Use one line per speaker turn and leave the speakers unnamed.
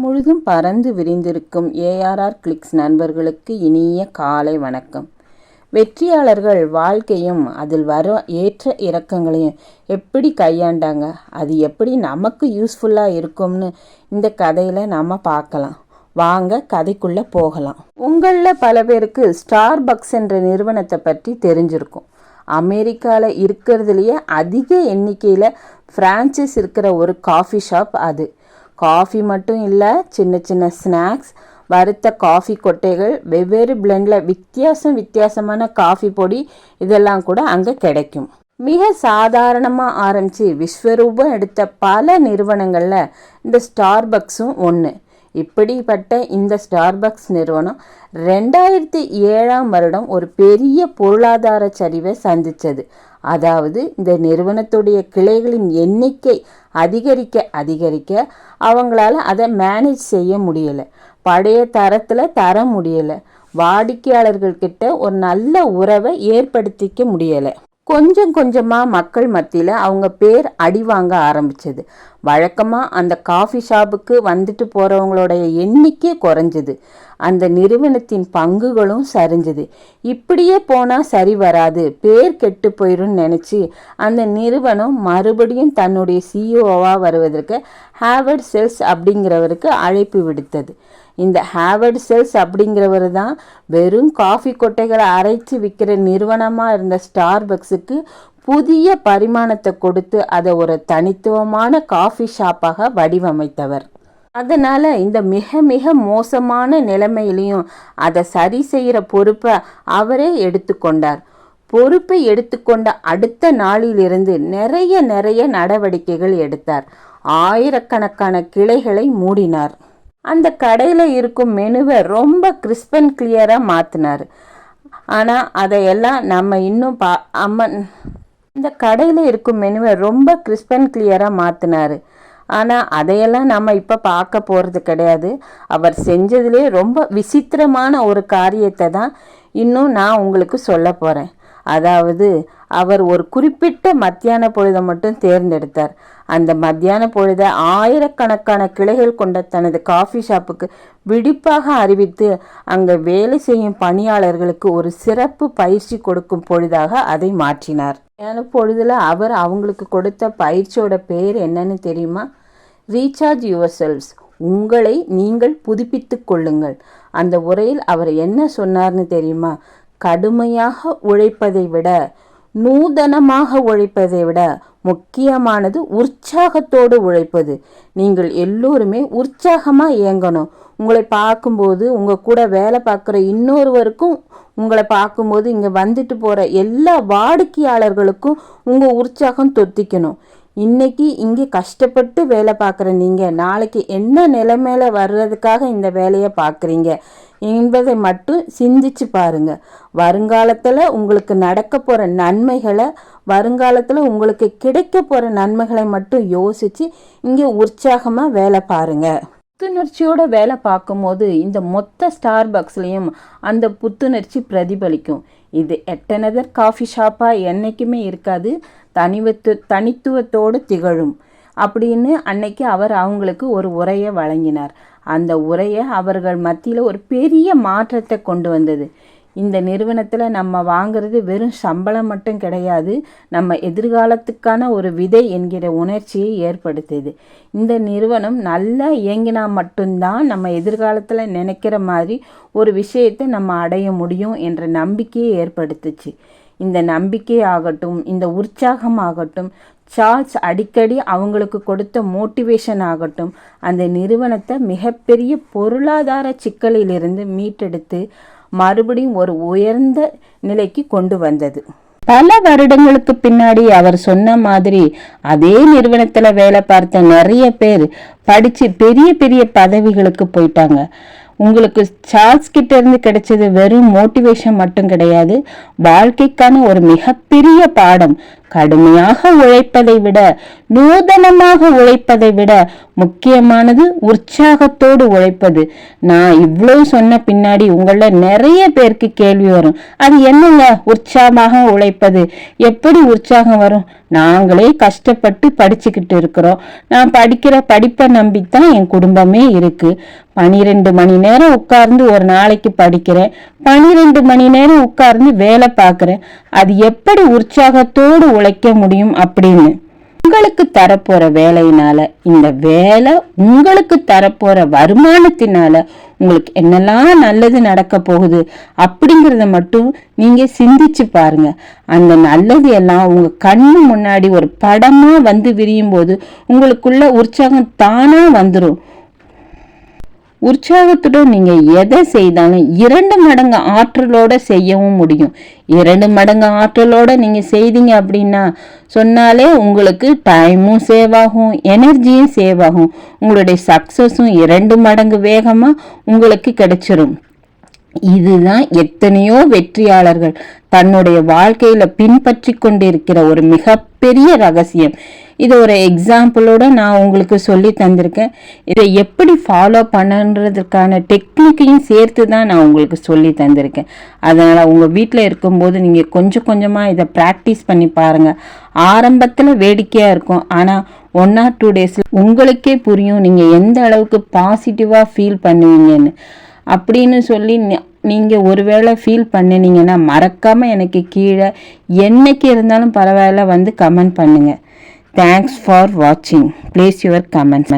முழுதும் பறந்து விரிந்திருக்கும் ARR clicks நண்பர்களுக்கு இனிய காலை வணக்கம். வெற்றியாளர்கள் வாழ்க்கையும் அதில் வர ஏற்ற இறக்கங்களையும் எப்படி கையாண்டாங்க? அது எப்படி நமக்கு யூஸ்ஃபுல்லாக இருக்கும்னு இந்த கதையில் நம்ம பார்க்கலாம். வாங்க கதைக்குள்ளே போகலாம். உங்களில் பல பேருக்கு ஸ்டார் பக்ஸ் என்ற நிறுவனத்தை பற்றி தெரிஞ்சிருக்கும். அமெரிக்காவில் இருக்கிறதுலையே அதிக எண்ணிக்கையில் ஃப்ரான்ச்சைஸ் இருக்கிற ஒரு காஃபி ஷாப் அது. காஃபி மட்டும் இல்லை சின்ன சின்ன ஸ்நாக்ஸ் வறுத்த காஃபி கொட்டைகள் வெவ்வேறு பிளெண்டில் வித்தியாசம் வித்தியாசமான காஃபி பொடி இதெல்லாம் கூட அங்கே கிடைக்கும். மிக சாதாரணமாக ஆரம்பித்து விஸ்வரூபம் எடுத்த பல நிறுவனங்களில் இந்த ஸ்டார்பக்ஸும் ஒன்று இப்படிப்பட்ட இந்த ஸ்டார்பக்ஸ் நிறுவனம் ரெண்டாயிரத்தி ஏழாம் வருடம் ஒரு பெரிய பொருளாதார சரிவை சந்தித்தது அதாவது இந்த நிறுவனத்துடைய கிளைகளின் எண்ணிக்கை அதிகரிக்க அதிகரிக்க அவங்களால அதை மேனேஜ் செய்ய முடியலை. பழைய தரத்தில் தர முடியலை. வாடிக்கையாளர்கள்கிட்ட ஒரு நல்ல உறவை ஏற்படுத்திக்க முடியலை. கொஞ்சம் கொஞ்சமாக மக்கள் மத்தியில் அவங்க பேர் அடி வாங்க ஆரம்பிச்சது. வழக்கமாக அந்த காஃபி ஷாப்புக்கு வந்துட்டு போகிறவங்களுடைய எண்ணிக்கை குறைஞ்சிது. அந்த நிறுவனத்தின் பங்குகளும் சரிஞ்சுது. இப்படியே போனால் சரி வராது. பேர் கெட்டு போயிடும்னு நினச்சி அந்த நிறுவனம் மறுபடியும் தன்னுடைய சிஇஓவாக வருவதற்கு ஹேவர்ட் செல்ஸ் அப்படிங்கிறவருக்கு அழைப்பு விடுத்தது. இந்த ஹேவர்ட் செல்ஸ் அப்படிங்கிறவர் தான் வெறும் காஃபி கொட்டைகளை அரைச்சி விற்கிற நிறுவனமாக இருந்த ஸ்டார்பக்ஸுக்கு புதிய பரிமாணத்தை கொடுத்து அதை ஒரு தனித்துவமான காஃபி ஷாப்பாக வடிவமைத்தவர். அதனால் இந்த மிக மிக மோசமான நிலைமையிலையும் அதை சரி செய்கிற பொறுப்பை அவரே எடுத்துக்கொண்டார். பொறுப்பை எடுத்துக்கொண்ட அடுத்த நாளிலிருந்து நிறைய நிறைய நடவடிக்கைகள் எடுத்தார். ஆயிரக்கணக்கான கிளைகளை மூடினார். அந்த கடையில் இருக்கும் மெனுவை ரொம்ப கிறிஸ்ப் அண்ட் கிளியராக மாற்றினார் ஆனால் அதையெல்லாம் நம்ம இன்னும் பா அம்மன் இந்த கடையில் இருக்கும் மெனுவை ரொம்ப கிறிஸ்ப் அண்ட் கிளியராக மாற்றினார் ஆனால் அதையெல்லாம் நம்ம இப்போ பார்க்க போகிறது கிடையாது. அவர் செஞ்சதுலே ரொம்ப விசித்திரமான ஒரு காரியத்தை தான் இன்னும் நான் உங்களுக்கு சொல்ல போகிறேன் அதாவது அவர் ஒரு குறிப்பிட்ட மத்தியான பொழுதை மட்டும் தேர்ந்தெடுத்தார். அந்த மத்தியான பொழுதை ஆயிரக்கணக்கான கிளைகள் கொண்ட தனது காஃபி ஷாப்புக்கு விடிப்பாக அறிவித்து அங்கே வேலை செய்யும் பணியாளர்களுக்கு ஒரு சிறப்பு பயிற்சி கொடுக்கும் பொழுதாக அதை மாற்றினார். பொழுதில் அவர் அவங்களுக்கு கொடுத்த பயிற்சியோட பேர் என்னன்னு தெரியுமா? ரீசார்ஜ் யுவர் செல்ஸ் உங்களை நீங்கள் புதுப்பித்து கொள்ளுங்கள். அந்த உரையில் அவர் என்ன சொன்னார்னு தெரியுமா? கடுமையாக உழைப்பதை விட நூதனமாக உழைப்பதை விட முக்கியமானது உற்சாகத்தோடு உழைப்பது. நீங்கள் எல்லோருமே உற்சாகமாக இயங்கணும். உங்களை பார்க்கும்போது உங்கள் கூட வேலை பார்க்குற இன்னொருவருக்கும் உங்களை பார்க்கும்போது இங்கே வந்துட்டு போகிற எல்லா வாடிக்கையாளர்களுக்கும் உங்கள் உற்சாகம் தொத்திக்கணும். இன்னைக்கு இங்கே கஷ்டப்பட்டு வேலை பார்க்குற நீங்கள் நாளைக்கு என்ன நிலைமையில வர்றதுக்காக இந்த வேலையை பார்க்குறீங்க என்பதை மட்டும் சிந்திச்சு பாருங்க. வருங்காலத்தில் உங்களுக்கு நடக்க போகிற நன்மைகளை வருங்காலத்தில் உங்களுக்கு கிடைக்க போகிற நன்மைகளை மட்டும் யோசித்து இங்கே உற்சாகமாக வேலை பாருங்கள் புத்துணர்ச்சியோட வேலை பார்க்கும்போது இந்த மொத்த ஸ்டார் பக்ஸ்லேயும் அந்த புத்துணர்ச்சி பிரதிபலிக்கும். இது எட்டனதர் காஃபி ஷாப்பாக என்றைக்குமே இருக்காது. தனிவத்து தனித்துவத்தோடு திகழும். அப்படின்னு அன்னைக்கு அவர் அவங்களுக்கு ஒரு உரையை வழங்கினார். அந்த உரையை அவர்கள் மத்தியில் ஒரு பெரிய மாற்றத்தை கொண்டு வந்தது. இந்த நிறுவனத்தில் நம்ம வாங்குறது வெறும் சம்பளம் மட்டும் கிடையாது நம்ம எதிர்காலத்துக்கான ஒரு விதை என்கிற உணர்ச்சியை ஏற்படுத்துது. இந்த நிறுவனம் நல்லா இயங்கினா மட்டும்தான் நம்ம எதிர்காலத்தில் நினைக்கிற மாதிரி ஒரு விஷயத்தை நம்ம அடைய முடியும் என்ற நம்பிக்கையை ஏற்படுத்துச்சு. இந்த நம்பிக்கை ஆகட்டும் இந்த உற்சாகம் ஆகட்டும் சார்ல்ஸ் அடிக்கடி அவங்களுக்கு கொடுத்த மோட்டிவேஷன் ஆகட்டும் அந்த நிறுவனத்தை மிகப்பெரிய பொருளாதார சிக்கலிலிருந்து மீட்டெடுத்து மறுபடியும் ஒரு உயர்ந்த நிலைக்கு கொண்டு வந்தது. பல வருடங்களுக்கு பின்னாடி அவர் சொன்ன மாதிரி அதே நிறுவனத்தில் வேலை பார்த்த நிறைய பேர் படித்து பெரிய பெரிய பதவிகளுக்கு போயிட்டாங்க. உங்களுக்கு சார்ஸ் கிட்ட இருந்து கிடைச்சது வெறும் மோட்டிவேஷன் மட்டும் கிடையாது. வாழ்க்கைக்கான ஒரு மிகப்பெரிய பாடம் கடுமையாக உழைப்பதை விட நூதனமாக உழைப்பதை விட முக்கியமானது உற்சாகத்தோடு உழைப்பது. நான் இவ்வளவு சொன்ன பின்னாடி உங்கள நிறைய பேருக்கு கேள்வி வரும். அது என்னங்க உற்சாகமாக உழைப்பது? எப்படி உற்சாகம் வரும்? நாங்களே கஷ்டப்பட்டு படிச்சுக்கிட்டு இருக்கிறோம். நான் படிக்கிற படிப்பை நம்பித்தான் என் குடும்பமே இருக்கு. பனிரெண்டு மணி நேரம் உட்கார்ந்து ஒரு நாளைக்கு படிக்கிறேன். பனிரெண்டு மணி நேரம் உட்கார்ந்து வேலை பார்க்குறேன். அது எப்படி உற்சாகத்தோடு உழைக்க முடியும் அப்படின்னு. உங்களுக்கு தரப்போற வேலையினால இந்த வேலை உங்களுக்கு தரப்போற வருமானத்தினால உங்களுக்கு என்னெல்லாம் நல்லது நடக்க போகுது அப்படிங்கிறத மட்டும் நீங்க சிந்திச்சு பாருங்க. அந்த நல்லது எல்லாம் உங்க கண்ணு முன்னாடி ஒரு படமா வந்து விரியும் போது உங்களுக்குள்ள உற்சாகம் தானா வந்துடும் உற்சாகத்துடன் நீங்க எதை செய்தாலும் இரண்டு மடங்கு ஆற்றலோட செய்யவும் முடியும். இரண்டு மடங்கு ஆற்றலோட நீங்க செய்தீங்க அப்படின்னா சொன்னாலே உங்களுக்கு டைமும் சேவ் ஆகும் எனர்ஜியும் சேவ் ஆகும். உங்களுடைய சக்சஸும் இரண்டு மடங்கு வேகமா உங்களுக்கு கிடைச்சிரும். இதுதான் எத்தனையோ வெற்றியாளர்கள் தன்னுடைய வாழ்க்கையில பின்பற்றி கொண்டிருக்கிற ஒரு மிகப்பெரிய ரகசியம். இது ஒரு எக்ஸாம்பிளோட நான் உங்களுக்கு சொல்லி தந்திருக்கேன். இதை எப்படி ஃபாலோ பண்ணுறதுக்கான டெக்னிக்கையும் சேர்த்து தான் நான் உங்களுக்கு சொல்லி தந்திருக்கேன். அதனால் உங்கள் வீட்டில் இருக்கும்போது நீங்கள் கொஞ்சம் கொஞ்சமாக இதை ப்ராக்டிஸ் பண்ணி பாருங்கள் ஆரம்பத்தில் வேடிக்கையாக இருக்கும். ஆனால் ஒன் ஆர் டூ டேஸில் உங்களுக்கே புரியும் நீங்கள் எந்த அளவுக்கு பாசிட்டிவாக ஃபீல் பண்ணுவீங்கன்னு. அப்படின்னு சொல்லி நீங்கள் ஒருவேளை ஃபீல் பண்ணினீங்கன்னா மறக்காமல் எனக்கு கீழே என்னைக்கு இருந்தாலும் பரவாயில்ல வந்து கமெண்ட் பண்ணுங்கள் தேங்க்ஸ் ஃபார் வாட்சிங் ப்ளேஸ் யுவர் கமெண்ட்